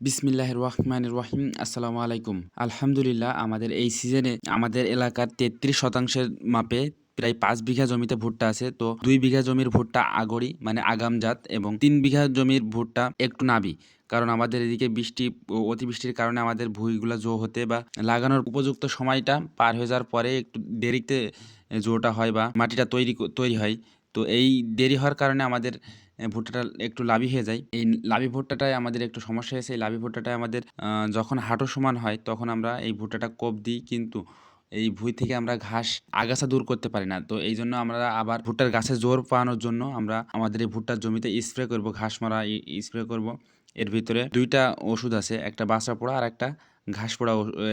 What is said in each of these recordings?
বিসমিল্লাহ রহমান রহিম আসসালামু আলাইকুম। আলহামদুলিল্লাহ, আমাদের এই সিজনে আমাদের এলাকার তেত্রিশ শতাংশের মাপে প্রায় পাঁচ বিঘা জমিতে ভুট্টা আছে। তো দুই বিঘা জমির ভুট্টা আগরি মানে আগাম জাত এবং তিন বিঘা জমির ভুট্টা একটু নাবি কারণ আমাদের এদিকে বৃষ্টি অতিবৃষ্টির কারণে আমাদের ভুঁইগুলো জো হতে বা লাগানোর উপযুক্ত সময়টা পার হয়ে যাওয়ার পরে একটু দেরিতে জোটা হয় বা মাটিটা তৈরি তৈরি হয়। তো এই দেরি হওয়ার কারণে আমাদের ভুট্টাটা একটু লাভি হয়ে যায়। এই লাভি ভুট্টাটায় আমাদের একটু সমস্যা হয়েছে। এই লাভি ভুট্টাটায় আমাদের যখন হাঁটু সমান হয়, তখন আমরা এই ভুট্টাটা কোপ দিই, কিন্তু এই ভুঁই থেকে আমরা ঘাস, আগাছা দূর করতে পারি না। তো এই জন্য আমরা আবার ভুট্টার গাছে জোর পাওয়ানোর জন্য আমরা আমাদের এই ভুট্টার জমিতে স্প্রে করব, ঘাস মারা স্প্রে করব। এর ভিতরে দুইটা ওষুধ আছে, একটা বাসা পোড়া আর একটা ঘাস পোড়া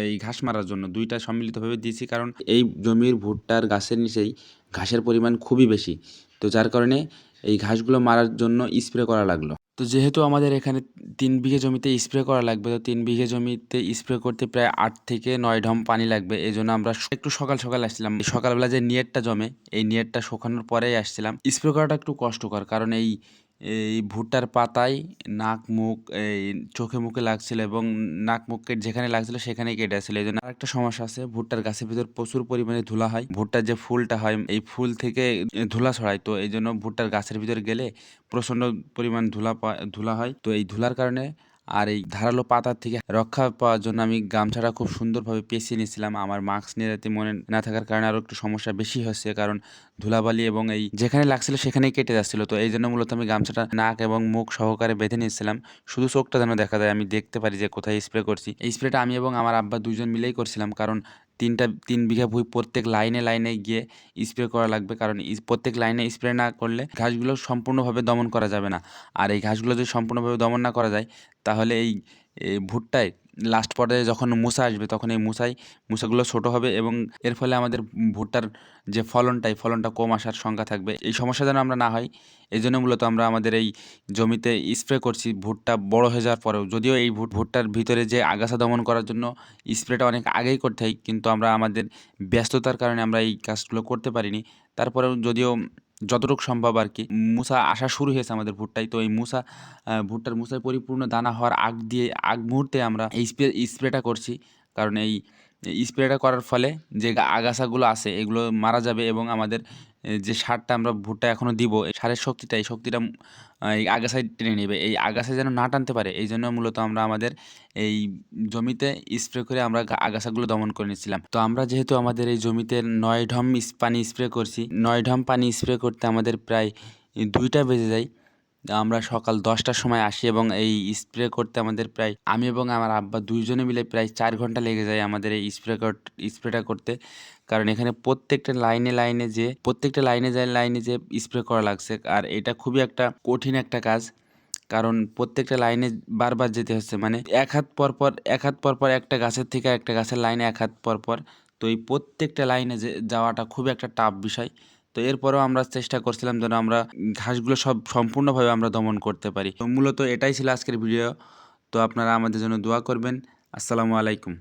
এই ঘাস মারার জন্য। দুইটা সম্মিলিতভাবে দিয়েছি, কারণ এই জমির ভুট্টার গাছের নিচেই ঘাসের পরিমাণ খুবই বেশি। তো যার কারণে এই ঘাসগুলো মারার জন্য স্প্রে করা লাগল। তো যেহেতু আমাদের এখানে তিন বিঘে জমিতে স্প্রে করা লাগবে, তো তিন বিঘে জমিতে স্প্রে করতে প্রায় আট থেকে নয় ঢম পানি লাগবে। এই জন্য আমরা একটু সকাল সকাল আসছিলাম। সকালবেলা যে নিয়েরটা জমে, এই নিয়েরটা শোকানোর পরেই আসছিলাম। স্প্রে করাটা একটু কষ্টকর, কারণ এই এই ভুট্টার পাতায় নাক, মুখ, এই চোখে মুখে লাগছিল এবং নাক মুখ যেখানে লাগছিল সেখানেই কেটে আসছিল। এই জন্য আরেকটা সমস্যা আছে, ভুট্টার গাছের ভিতর প্রচুর পরিমাণে ধুলা হয়। ভুট্টার যে ফুলটা হয়, এই ফুল থেকে ধুলা ছড়ায়। তো এই জন্য ভুট্টার গাছের ভিতর গেলে প্রচণ্ড পরিমাণ ধুলা ধুলা হয়। তো এই ধুলার কারণে আর এই ধারালো পাতার থেকে রক্ষা পাওয়ার জন্য আমি গামছাটা খুব সুন্দরভাবে পেঁচিয়ে নিয়েছিলাম। আমার মাস্ক নিয়ে মনে না থাকার কারণে আরও একটু সমস্যা বেশি হচ্ছে কারণ ধুলাবালি এবং এই যেখানে লাগছিল সেখানেই কেটে যাচ্ছিল। তো এই জন্য মূলত আমি গামছাটা নাক এবং মুখ সহকারে বেঁধে নিয়েছিলাম। শুধু চোখটা যেন দেখা যায়, আমি দেখতে পারি যে কোথায় স্প্রে করছি। এই স্প্রেটা আমি এবং আমার আব্বা দুজন মিলেই করছিলাম, কারণ তিনটা, তিন বিঘা ভুঁই প্রত্যেক লাইনে লাইনে গিয়ে স্প্রে করা লাগবে। কারণ প্রত্যেক লাইনে স্প্রে না করলে ঘাসগুলো সম্পূর্ণভাবে দমন করা যাবে না। আর এই ঘাসগুলো যদি সম্পূর্ণভাবে দমন না করা যায়, তাহলে এই ভুট্টায় লাস্ট পর্যায়ে যখন মুসা আসবে, তখন এই মুসাই, মুসাগুলো ছোট হবে এবং এর ফলে আমাদের ভুট্টার যে ফলনটা, এই ফলনটা কম আসার সংখ্যা থাকবে। এই সমস্যা যেন আমরা না হয়, এই জন্য মূলত আমরা আমাদের এই জমিতে স্প্রে করছি ভুট্টা বড় হয়ে যাওয়ার পরেও। যদিও এই ভুট, ভুট্টার ভিতরে যে আগাছা দমন করার জন্য স্প্রেটা অনেক আগেই করতে হয়, কিন্তু আমরা আমাদের ব্যস্ততার কারণে আমরা এই কাজগুলো করতে পারিনি। তারপরেও যদিও যতটুকু সম্ভব আর কি। মুসা আসা শুরু হয়েছে আমাদের ভুট্টায় তো এই মুসা ভুট্টার মুসায় পরিপূর্ণ দানা হওয়ার আগ দিয়ে, আগ মুহূর্তে আমরা এই স্প্রে স্প্রেটা করছি। কারণ এই স্প্রেটা করার ফলে যে আগাছাগুলো আছে, এগুলো মারা যাবে এবং আমাদের যে সারটা আমরা ভুট্টা এখনও দিব, এই সারের শক্তিটা, এই শক্তিটা এই আগাছায় টেনে নেবে। এই আগাছা যেন না টানতে পারে, এই জন্য মূলত আমরা আমাদের এই জমিতে স্প্রে করে আমরা আগাছাগুলো দমন করে নিয়েছিলাম তো আমরা যেহেতু আমাদের এই জমিতে নয় ঢম পানি স্প্রে করছি, নয় ঢম পানি স্প্রে করতে আমাদের প্রায় দুইটা বেজে যায়। আমরা সকাল দশটার সময় আসি এবং এই স্প্রে করতে আমাদের প্রায়, আমি এবং আমার আব্বা দুইজনে মিলে প্রায় চার ঘণ্টা লেগে যায় আমাদের এই স্প্রে স্প্রেটা করতে। কারণ এখানে প্রত্যেকটা লাইনে লাইনে যে, প্রত্যেকটা লাইনে যায়, লাইনে যে স্প্রে করা লাগছে। আর এটা খুবই একটা কঠিন একটা কাজ। কারণ প্রত্যেকটা লাইনে বারবার যেতে হচ্ছে। মানে এক হাত পর পর, এক হাত পর পর একটা গাছের থেকে একটা গাছের লাইনে এক হাত পর পর। তো এই প্রত্যেকটা লাইনে যে, যাওয়াটা খুব একটা টাফ বিষয়। তো এরপরেও আমরা চেষ্টা করছিলাম যেন আমরা ঘাসগুলো সব সম্পূর্ণভাবে আমরা দমন করতে পারি। তো মূলত এটাই ছিল আজকের ভিডিও। তো আপনারা আমাদের জন্য দোয়া করবেন। আসসালামু আলাইকুম।